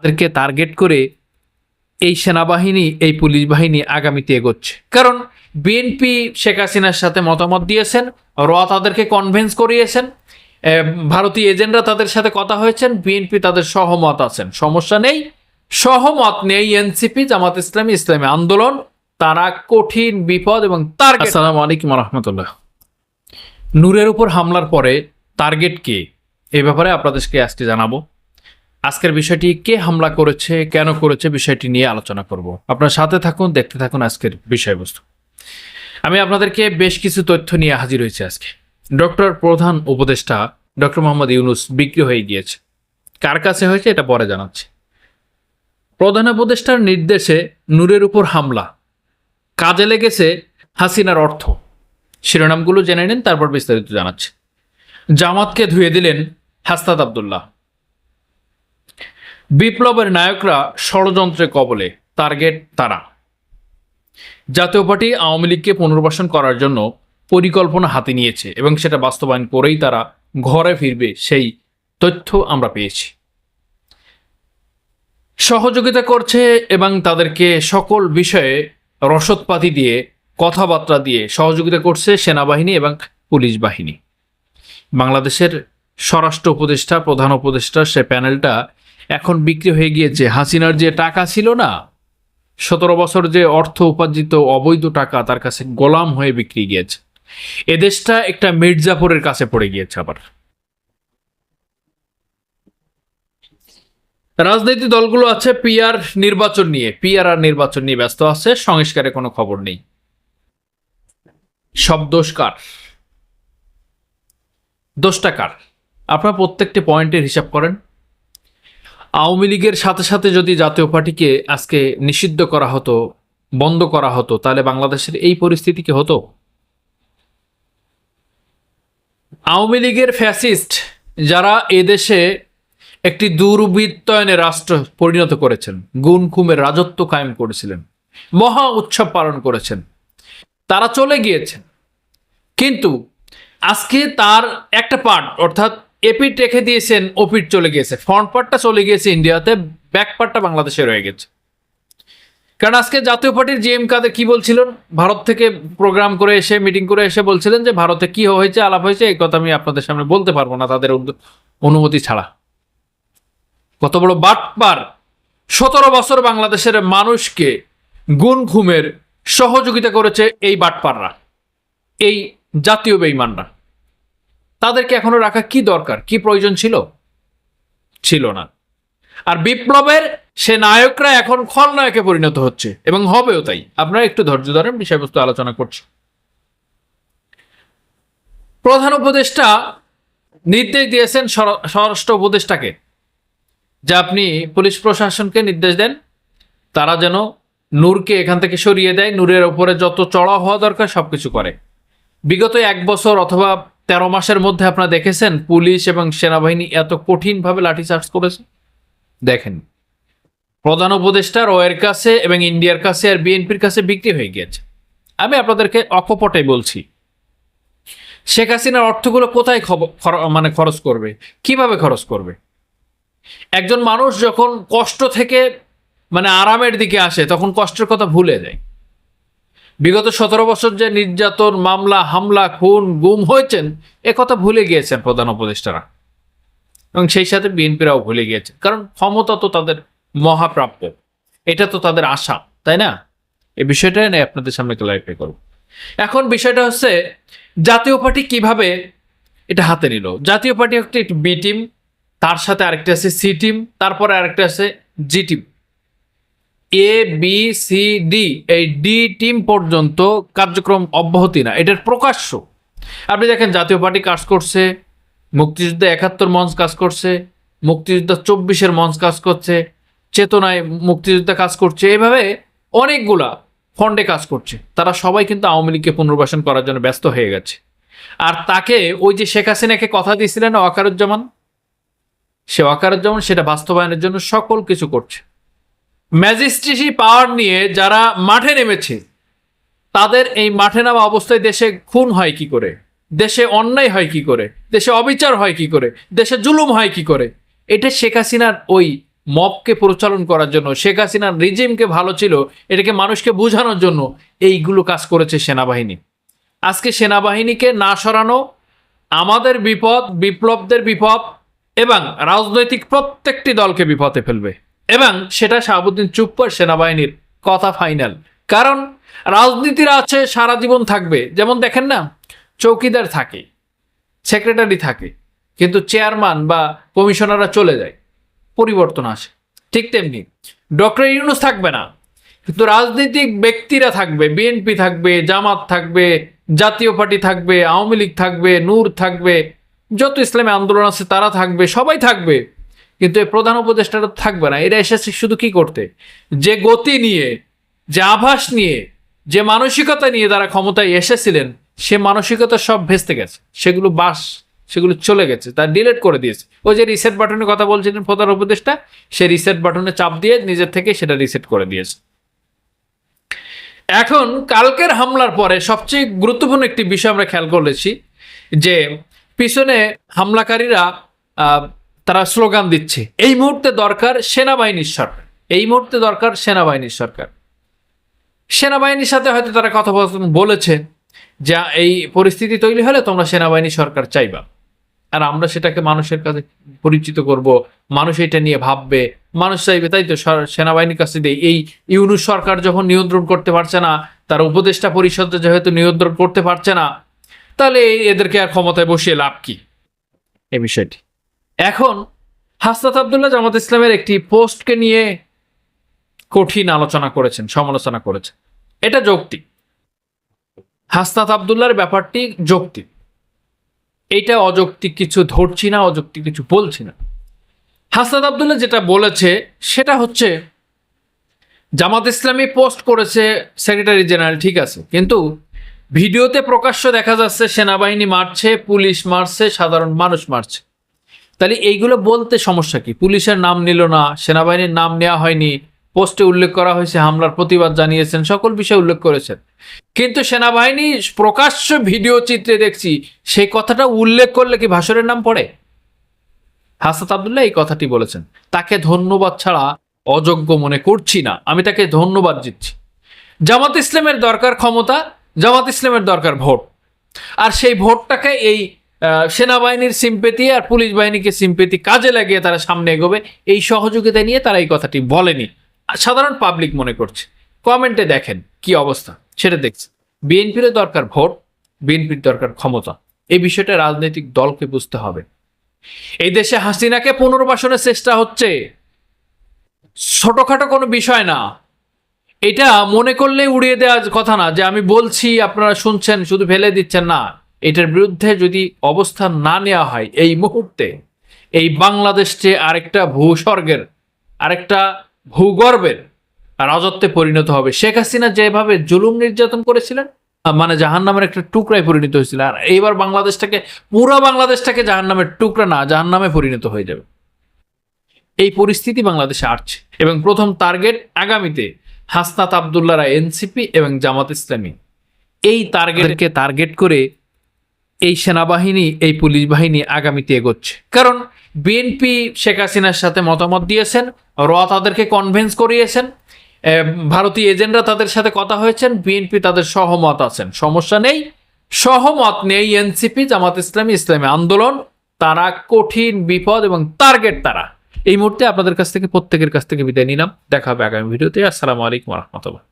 তাদেরকে টার্গেট করে এই সেনাবাহিনী এই পুলিশ বাহিনী আগামীতে এগোচ্ছে। কারণ বিএনপি শেখ হাসিনার সাথে মতামত দিয়েছেন র তাদেরকে কনভিন্স করিয়েছেন ভারতীয় এজেন্টরা তাদের সাথে কথা হয়েছেন বিএনপি তাদের সহমত আছেন। সমস্যা নেই সহমত নেই এনসিপি জামাত ইসলামী ইসলামী আন্দোলন। তারা কঠিন বিপদ এবং তার আসসালামু আলাইকুম রহমতুল্লাহ নূরের উপর হামলার পরে টার্গেট কে? এ ব্যাপারে আপনাদেরকে আজকে জানাব। আজকের বিষয়টি কে হামলা করেছে, কেন করেছে, বিষয়টি নিয়ে আলোচনা করব। আপনার সাথে থাকুন, দেখতে থাকুন আজকের বিষয়বস্তু। আমি আপনাদেরকে বেশ কিছু তথ্য নিয়ে হাজির হয়েছি আজকে। ডক্টর প্রধান উপদেষ্টা ডক্টর মোহাম্মদ ইউনুস বিক্রি হয়ে গিয়েছে। কার কাছে হয়েছে এটা পরে জানাচ্ছি। প্রধান উপদেষ্টার নির্দেশে নূরের উপর হামলা। কাজে লেগেছে হাসিনার অর্থ। শিরোনামগুলো জেনে নিন, তারপর বিস্তারিত জানাচ্ছি। জামাতকে ধুয়ে দিলেন হাস্তাদ আবদুল্লাহ। বিপ্লবের নায়করা ষড়যন্ত্রে কবলে, টার্গেট তারা। জাতীয় পার্টি আওয়ামী লীগকে পুনর্বাসন করার জন্য পরিকল্পনা হাতে নিয়েছে এবং সেটা বাস্তবায়ন করেই তারা ঘরে ফিরবে সেই তথ্য আমরা পেয়েছি। সহযোগিতা করছে এবং তাদেরকে সকল বিষয়ে রসদপাতি দিয়ে, কথাবার্তা দিয়ে সহযোগিতা করছে সেনাবাহিনী এবং পুলিশ বাহিনী। বাংলাদেশের স্বরাষ্ট্র উপদেষ্টা, প্রধান উপদেষ্টা সে প্যানেলটা এখন বিক্রি হয়ে গিয়েছে। হাসিনার যে টাকা ছিল না, সতেরো বছর যে অর্থ উপার্জিত অবৈধ টাকা তার কাছে গোলাম হয়ে বিক্রি গিয়েছে। এদেশটা একটা মির্জাপুরের কাছে পড়ে গিয়েছে আবার। রাজনৈতিক দলগুলো আছে পিআর নির্বাচন নিয়ে। পিআর আর নির্বাচন নিয়ে ব্যস্ত আছে, সংস্কারে কোনো খবর নেই। সব দোষ কার? দোষটা কার? আপনার প্রত্যেকটি পয়েন্টের হিসাব করেন। আওয়ামী লীগের সাথে সাথে যদি জাতীয় পার্টিকে আজকে নিষিদ্ধ করা হতো, বন্ধ করা হতো, তাহলে বাংলাদেশের এই পরিস্থিতি কি হতো? আওয়ামী লীগের ফ্যাসিস্ট যারা এদেশে একটি দুর্বৃত্তায়নের রাষ্ট্র পরিণত করেছেন গুণ খুমের রাজত্ব কায়েম করেছিলেন, মহা উৎসব পালন করেছেন, তারা চলে গিয়েছেন। কিন্তু আজকে তার একটা পার্ট অর্থাৎ এপিট রেখে দিয়েছেন, ওপিট চলে গিয়েছে। ফ্রন্ট পার্টটা চলে গিয়েছে ইন্ডিয়াতে, ব্যাক পার্টটা বাংলাদেশে রয়ে গেছে। কারণ আজকে জাতীয় পার্টির জি এম কাদের কি বলছিলেন? ভারত থেকে প্রোগ্রাম করে এসে, মিটিং করে এসে বলছিলেন যে, ভারতে কি হয়েছে, আলাপ হয়েছে, এই কথা আমি আপনাদের সামনে বলতে পারব না তাদের অনুমতি ছাড়া। কত বড় বাটপার! সতেরো বছর বাংলাদেশের মানুষকে গুণ ঘুমের সহযোগিতা করেছে এই বাটপাররা, এই জাতীয় বেইমানরা। তাদেরকে এখনও রাখা কি দরকার? কি প্রয়োজন ছিল? ছিল না। আর বিপ্লবের সে নায়করা এখন খলনায়কে পরিণত হচ্ছে, এবং হবেও তাই। আপনারা একটু ধৈর্য ধরেন, বিষয়বস্তু আলোচনা করছি। প্রধান উপদেষ্টা নির্দেশ দিয়েছেন স্বরাষ্ট্র উপদেষ্টাকে, যে আপনি পুলিশ প্রশাসনকে নির্দেশ দেন। তারা যেন নূরকে এখান থেকে সরিয়ে দেয়, নূরের ওপরে যত চড়া হওয়া দরকার সবকিছু করে। বিগত এক বছর অথবা তেরো মাসের মধ্যে আপনারা দেখেছেন পুলিশ এবং সেনাবাহিনী এত কঠিনভাবে লাঠিচার্জ করেছে? দেখেন, প্রধান উপদেষ্টা রয়ের কাছে এবং ইন্ডিয়ার কাছে আর বিএনপির কাছে বিক্রি হয়ে গিয়েছে। আমি আপনাদেরকে অকপটে বলছি, শেখ হাসিনার অর্থগুলো কোথায় মানে খরচ করবে? কীভাবে খরচ করবে? একজন মানুষ যখন কষ্ট থেকে মানে আরামের দিকে আসে, তখন কষ্টের কথা ভুলে যায়। বিগত সতেরো বছর যে নির্যাতন, মামলা, হামলা, খুন, গুম হয়েছেন কথা ভুলে গিয়েছেন প্রধান উপদেষ্টারা। এবং সেই সাথে বিএনপিরাও ভুলে গিয়েছে। কারণ ক্ষমতা তো তাদের মহাপ্রাপ্য। এটা তো তাদের আশা, তাই না? এই বিষয়টা নিয়ে আপনাদের সামনে ক্লারিফাই করব। এখন বিষয়টা হচ্ছে, জাতীয় পার্টি কীভাবে এটা হাতে নিল? জাতীয় পার্টি একটি বি টিম তার সাথে আরেকটা আছে সি টিম তারপরে আরেকটা আছে G team A B C D এই ডি টিম পর্যন্ত কার্যক্রম অব্যাহতি না। এটার প্রকাশ্য। আপনি দেখেন, জাতীয় পার্টি কাজ করছে, মুক্তিযুদ্ধ একাত্তর মঞ্চ কাজ করছে, মুক্তিযুদ্ধ চব্বিশের মঞ্চ কাজ করছে, চেতনায় মুক্তিযুদ্ধ কাজ করছে। এভাবে অনেকগুলা ফন্ডে কাজ করছে। তারা সবাই কিন্তু আওয়ামী লীগকে পুনর্বাসন করার জন্য ব্যস্ত হয়ে গেছে। আর তাকে ওই যে শেখ হাসিনাকে কথা দিয়েছিলেন ওয়াকারুজ্জামান, সে ওয়াকারুজ্জামান সেটা বাস্তবায়নের জন্য সকল কিছু করছে। ম্যাজিস্ট্রেসি পাওয়ার নিয়ে যারা মাঠে নেমেছে, তাদের এই মাঠে নামা অবস্থায় দেশে খুন হয় কি করে? দেশে অন্যায় হয় কি করে? দেশে অবিচার হয় কি করে? দেশে জুলুম হয় কি করে? এটা শেখ হাসিনার ওই মবকে পরিচালন করার জন্য, শেখ হাসিনার রিজিমকে ভালো ছিল, এটাকে মানুষকে বোঝানোর জন্য এইগুলো কাজ করেছে সেনাবাহিনী। আজকে সেনাবাহিনীকে না সরানো আমাদের বিপদ, বিপ্লবদের বিপদ এবং রাজনৈতিক প্রত্যেকটি দলকে বিপদে ফেলবে। এবং সেটা শাহাবুদ্দিন চুপ্পর সেনাবাহিনীর কথা ফাইনাল কারণ রাজনীতির আছে, সারা জীবন থাকবে। যেমন দেখেন না, চৌকিদার থাকে সেক্রেটারি থাকে, কিন্তু চেয়ারম্যান বা কমিশনাররা চলে যায়, পরিবর্তন আসে। ঠিক তেমনি ডক্টর ইউনুস থাকবে না, কিন্তু রাজনৈতিক ব্যক্তিরা থাকবে বিএনপি থাকবে, জামাত থাকবে, জাতীয় পার্টি থাকবে, আওয়ামী লীগ থাকবে, নূর থাকবে, যত ইসলামী আন্দোলন আছে তারা থাকবে, সবাই থাকবে। কিন্তু এই প্রধান উপদেষ্টাটা থাকবে না। এরা এসেছে শুধু কি করতে? যে গতি নিয়ে, যে আভাস নিয়ে, যে মানসিকতা নিয়ে তারা ক্ষমতায় এসেছিলেন, সে মানসিকতা সব ভেস্তে গেছে। সেগুলো বাস, সেগুলো চলে গেছে। তার ডিলেট করে দিয়েছে। ওই যে রিসেট বাটনের কথা বলছিলেন প্রধান উপদেষ্টা, সে রিসেট বাটনে চাপ দিয়ে নিজের থেকে সেটা রিসেট করে দিয়েছে। এখন কালকের হামলার পরে সবচেয়ে গুরুত্বপূর্ণ একটি বিষয় আমরা খেয়াল করেছি যে পিছনে হামলাকারীরা তারা স্লোগান দিচ্ছে, এই মুহূর্তে দরকার সেনাবাহিনীর সরকার। এই মুহূর্তে দরকার সেনাবাহিনীর সরকার। সেনাবাহিনীর সাথে হয়তো তারা কথোপকথন বলেছে যে, এই পরিস্থিতি তৈরি হলে তোমরা সেনাবাহিনী সরকার চাইবা। আর আমরা সেটাকে মানুষের কাছে পরিচিত করব। মানুষ এটা নিয়ে ভাববে। মানুষ চাইবে। তাই তো সেনাবাহিনীর কাছে দিয়ে এই ইউনুস সরকার যখন নিয়ন্ত্রণ করতে পারছে না, তার উপদেষ্টা পরিষদ যেহেতু নিয়ন্ত্রণ করতে পারছে না, তাহলে এদেরকে আর ক্ষমতায় বসিয়ে লাভ কি? এই বিষয়টি। এখন হাসনাত আবদুল্লাহ জামাত ইসলামের একটি পোস্টকে নিয়ে কঠিন আলোচনা করেছেন, সমালোচনা করেছেন। এটা যৌক্তিক। হাসনাত আবদুল্লাহর ব্যাপারটি যৌক্তিক। এইটা অযৌক্তিক কিছু ধরছি না, অযৌক্তিক কিছু বলছি না। হাসনাত আবদুল্লাহ যেটা বলেছে, সেটা হচ্ছে, জামাত ইসলামী পোস্ট করেছে সেক্রেটারি জেনারেল, ঠিক আছে। কিন্তু ভিডিওতে প্রকাশ্য দেখা যাচ্ছে, সেনাবাহিনী মারছে, পুলিশ মারছে, সাধারণ মানুষ মারছে। তাহলে এইগুলো বলতে সমস্যা কি? পুলিশের নাম নিল না, সেনাবাহিনীর নাম নেওয়া হয়নি, পোস্টে উল্লেখ করা হয়েছে, হামলার প্রতিবাদ জানিয়েছেন, সকল বিষয়ে উল্লেখ করেছেন। কিন্তু সেনাবাহিনী প্রকাশ্য ভিডিও চিত্রে দেখছি, সেই কথাটা উল্লেখ করলে কি ভাষণের নাম পড়ে? হাসাত আবদুল্লাহ এই কথাটি বলেছেন। তাকে ধন্যবাদ ছাড়া অযোগ্য মনে করছি না, আমি তাকে ধন্যবাদ দিচ্ছি। জামাত ইসলামের দরকার ক্ষমতা, জামাত ইসলামের দরকার ভোট। আর সেই ভোটটাকে এই সেনাবাহিনীর সিম্পেতি আর পুলিশ বাহিনীকে সিম্পেতি কাজে লাগিয়ে তারা সামনে এগোবে, এই সহযোগিতা নিয়ে তারা এই কথাটি বলেনি। সাধারণ পাবলিক মনে করছে। কমেন্টে দেখেন কি অবস্থা, সেটা দেখছে। বিএনপিরও দরকার ভোট বিএনপির দরকার ক্ষমতা। এই বিষয়টা রাজনৈতিক দলকে বুঝতে হবে। এই দেশে হাসিনাকে পুনর্বাসনের চেষ্টা হচ্ছে। ছোটখাটো কোনো বিষয় না। এটা মনে করলে উড়িয়ে দেওয়ার কথা না, যে আমি বলছি, আপনারা শুনছেন, শুধু ফেলে দিচ্ছেন না। এটার বিরুদ্ধে যদি অবস্থান না নেওয়া হয় এই মুহূর্তে, এই বাংলাদেশে আরেকটা ভূস্বর্গের, আরেকটা ভূগর্ভের রাজত্বে পরিণত হবে। শেখ হাসিনা যেভাবে জুলুম নির্যাতন করেছিলেন মানে জাহান নামের একটা টুকরায় পরিণত হয়েছিল। আর এইবার বাংলাদেশটাকে, পুরো বাংলাদেশটাকে জাহান নামের টুকরা না জাহান নামে পরিণত হয়ে যাবে। এই পরিস্থিতি বাংলাদেশে আসছে। এবং প্রথম টার্গেট আগামীতে হাসনাত আবদুল্লারা এনসিপি এবং জামাত ইসলামী। এই টার্গেটকে টার্গেট করে এই সেনাবাহিনী, এই পুলিশ বাহিনী আগামীতে এগোচ্ছে। কারণ বিএনপি শেখ হাসিনার সাথে মতামত দিয়েছেন, র তাদেরকে কনভেন্স করিয়েছেন ভারতীয় এজেন্টরা তাদের সাথে কথা হয়েছেন, বিএনপি তাদের সহমত আছেন। সমস্যা নেই, সহমত নেই এনসিপি জামাত ইসলামী ইসলামী আন্দোলন। তারা কঠিন বিপদ এবং টার্গেট তারা। এই মুহূর্তে আপনাদের কাছ থেকে, প্রত্যেকের কাছ থেকে বিদায় নিলাম। দেখা হবে আগামী ভিডিওতে। আসসালামু আলাইকুম রহমতুল্লাহ।